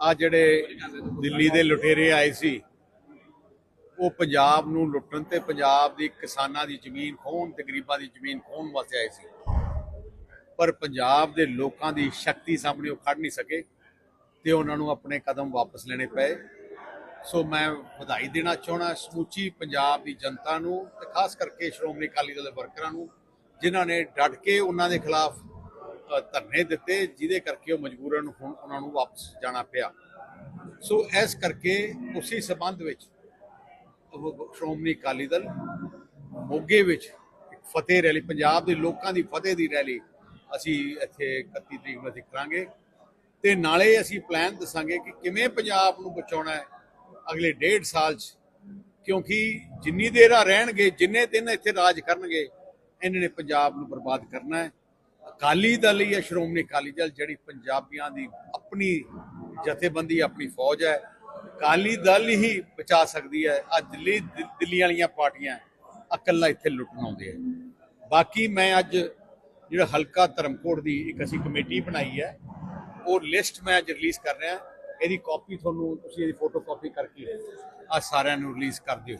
ਆ ਜਿਹੜੇ ਦਿੱਲੀ ਦੇ ਲੁਟੇਰੇ ਆਏ ਸੀ, ਉਹ ਪੰਜਾਬ ਨੂੰ ਲੁੱਟਣ ਤੇ ਪੰਜਾਬ ਦੀ ਕਿਸਾਨਾਂ ਦੀ ਜ਼ਮੀਨ ਖੋਹਣ ਤੇ ਗਰੀਬਾਂ ਦੀ ਜ਼ਮੀਨ ਖੋਹਣ ਵਾਸਤੇ ਆਏ ਸੀ। ਪਰ ਪੰਜਾਬ ਦੇ ਲੋਕਾਂ ਦੀ ਸ਼ਕਤੀ ਸਾਹਮਣੇ ਉਹ ਖੜ ਨਹੀਂ ਸਕੇ ਤੇ ਉਹਨਾਂ ਨੂੰ ਆਪਣੇ ਕਦਮ ਵਾਪਸ ਲੈਣੇ ਪਏ। ਸੋ ਮੈਂ ਵਧਾਈ ਦੇਣਾ ਚਾਹਣਾ ਸਮੁੱਚੀ ਪੰਜਾਬ ਦੀ ਜਨਤਾ ਨੂੰ ਤੇ ਖਾਸ ਕਰਕੇ ਸ਼੍ਰੋਮਣੀ ਅਕਾਲੀ ਦਲ ਦੇ ਵਰਕਰਾਂ ਨੂੰ, ਜਿਨ੍ਹਾਂ ਨੇ ਡਟ ਕੇ ਉਹਨਾਂ ਦੇ ਖਿਲਾਫ ਧਰਨੇ ਦਿੱਤੇ, ਜਿਹਦੇ ਕਰਕੇ ਉਹ ਮਜਬੂਰਨ ਹੁਣ ਉਹਨਾਂ ਨੂੰ ਵਾਪਸ ਜਾਣਾ ਪਿਆ। ਸੋ ਇਸ ਕਰਕੇ ਉਸੇ ਸਬੰਧ ਵਿੱਚ ਸ਼੍ਰੋਮਣੀ ਅਕਾਲੀ ਦਲ ਮੋਗੇ ਵਿੱਚ ਫਤਿਹ ਰੈਲੀ, ਪੰਜਾਬ ਦੇ ਲੋਕਾਂ ਦੀ ਫਤਿਹ ਦੀ ਰੈਲੀ ਅਸੀਂ ਇੱਥੇ 31 ਤਰੀਕ ਨੂੰ ਅਸੀਂ ਕਰਾਂਗੇ। ਤੇ ਨਾਲੇ ਅਸੀਂ ਪਲਾਨ ਦੱਸਾਂਗੇ ਕਿ ਕਿਵੇਂ ਪੰਜਾਬ ਨੂੰ ਬਚਾਉਣਾ ਹੈ ਅਗਲੇ ਡੇਢ ਸਾਲ 'ਚ। ਕਿਉਂਕਿ ਜਿੰਨੀ ਦੇਰ ਆ ਰਹਿਣਗੇ, ਜਿੰਨੇ ਦਿਨ ਇੱਥੇ ਰਾਜ ਕਰਨਗੇ ਇਹਨਾਂ ਨੇ ਪੰਜਾਬ ਨੂੰ ਬਰਬਾਦ ਕਰਨਾ ਹੈ। ਅਕਾਲੀ ਦਲ ਜਾਂ ਸ਼੍ਰੋਮਣੀ ਅਕਾਲੀ ਦਲ ਜਿਹੜੀ ਪੰਜਾਬੀਆਂ ਦੀ ਆਪਣੀ ਜਥੇਬੰਦੀ ਆਪਣੀ ਫੌਜ ਹੈ। ਅਕਾਲੀ ਦਲ ਹੀ ਬਚਾ ਸਕਦੀ ਹੈ। ਆ ਦਿੱਲੀ ਦਿੱਲੀ ਵਾਲੀਆਂ ਪਾਰਟੀਆਂ ਇਕੱਲਾ ਇੱਥੇ ਲੁੱਟਣ ਆਉਂਦੇ ਆ। ਬਾਕੀ ਮੈਂ ਅੱਜ ਜਿਹੜਾ ਹਲਕਾ ਧਰਮਕੋਟ ਦੀ ਇੱਕ ਅਸੀਂ ਕਮੇਟੀ ਬਣਾਈ ਹੈ ਉਹ ਲਿਸਟ ਮੈਂ ਅੱਜ ਰਿਲੀਜ਼ ਕਰ ਰਿਹਾ। ਇਹਦੀ ਕਾਪੀ ਤੁਹਾਨੂੰ ਤੁਸੀਂ ਇਹਦੀ ਫੋਟੋ ਕਾਪੀ ਕਰਕੇ ਆ ਸਾਰਿਆਂ ਨੂੰ ਰਿਲੀਜ਼ ਕਰ ਦਿਓ।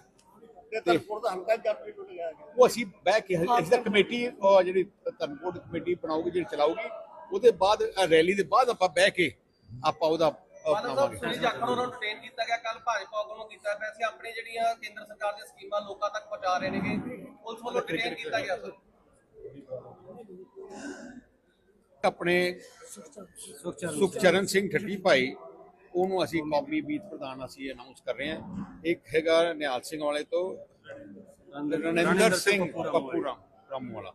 ਤੇ ਧਰਮਪੁਰ ਦਾ ਹਲਕਾ ਜਾਪੀ ਟੁੱਟ ਗਿਆ। ਹੈ। ਉਹ ਅਸੀਂ ਬਹਿ ਕੇ ਇਸ ਦਾ ਕਮੇਟੀ ਉਹ ਜਿਹੜੀ ਧਰਮਕੋਟ ਕਮੇਟੀ ਬਣਾਉਗੀ ਜਿਹੜੀ ਚਲਾਊਗੀ। ਉਹਦੇ ਬਾਅਦ ਰੈਲੀ ਦੇ ਬਾਅਦ ਆਪਾਂ ਬਹਿ ਕੇ ਆਪਾਂ ਉਹਦਾ ਅਹ, ਮਾਨ ਸਾਹਿਬ ਬਣਾਵਾਂਗੇ। ਸੁਨੀਲ ਜਾਖੜ ਉਹਨਾਂ ਨੂੰ ਡਿਟੇਨ ਕੀਤਾ ਗਿਆ। ਕੱਲ ਭਾਜਪਾ ਵੱਲੋਂ ਕੀਤਾ ਪਿਆ ਸੀ। ਆਪਣੀ ਜਿਹੜੀਆਂ ਕੇਂਦਰ ਸਰਕਾਰ ਦੀਆਂ ਸਕੀਮਾਂ ਲੋਕਾਂ ਤੱਕ ਪਹੁੰਚਾ ਰਹੇ ਨੇਗੇ। ਪੁਲਿਸ ਵੱਲੋਂ ਡਿਟੇਨ ਕੀਤਾ ਗਿਆ ਸਰ? ਆਪਣੇ ਸੁਖਚਰਨ ਸਿੰਘ ਠੱਟੀ ਭਾਈ ਉਹਨੂੰ ਅਸੀਂ ਕੌਮੀ ਮੀਤ ਪ੍ਰਧਾਨ ਅਸੀਂ ਅਨਾਉਂਸ ਕਰ ਰਹੇ ਹਾਂ। ਇੱਕ ਹੈਗਾ ਨਿਹਾਲ ਸਿੰਘ ਵਾਲੇ ਤੋਂ ਰਣਿੰਦਰ ਸਿੰਘ ਪੱਪੂ ਰਾਮ ਰਾਮ ਵਾਲਾ।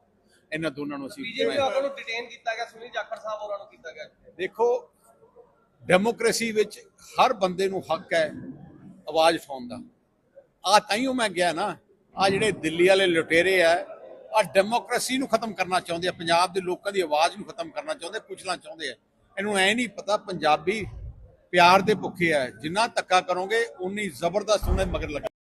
ਇਹਨਾਂ ਦੋਨਾਂ ਨੂੰ ਅਸੀਂ ਬੀਜੇਪੀ ਵੱਲੋਂ ਡਿਟੇਨ ਕੀਤਾ ਗਿਆ ਸੁਨੀਲ ਜਾਖੜ ਸਾਹਿਬ ਹੋਰਾਂ ਨੂੰ ਕੀਤਾ ਗਿਆ। ਦੇਖੋ ਡੈਮੋਕ੍ਰੇਸੀ ਵਿੱਚ ਹਰ ਬੰਦੇ ਨੂੰ ਹੱਕ ਹੈ ਆਵਾਜ਼ ਉਠਾਉਣ ਦਾ। ਆ ਤਾਈਓ ਮੈਂ ਗਿਆ ਨਾ ਆ ਜਿਹੜੇ ਦਿੱਲੀ ਵਾਲੇ ਲੁਟੇਰੇ ਆ ਆ ਡੈਮੋਕ੍ਰੇਸੀ ਨੂੰ ਖਤਮ ਕਰਨਾ ਚਾਹੁੰਦੇ ਆ ਪੰਜਾਬ ਦੇ ਲੋਕਾਂ ਦੀ ਆਵਾਜ਼ ਨੂੰ ਖਤਮ ਕਰਨਾ ਚਾਹੁੰਦੇ ਕੁਚਲਣਾ ਚਾਹੁੰਦੇ ਆ। ਇਹਨੂੰ ਐ ਨਹੀਂ ਪਤਾ ਪੰਜਾਬੀ ਪਿਆਰ ਦੇ ਭੁੱਖੇ ਆ ਜਿੰਨਾ ਧੱਕਾ ਕਰੋਗੇ ਉਨੀ ਜ਼ਬਰਦਸਤ ਉਹਨੇ ਮਗਰ ਲੱਗ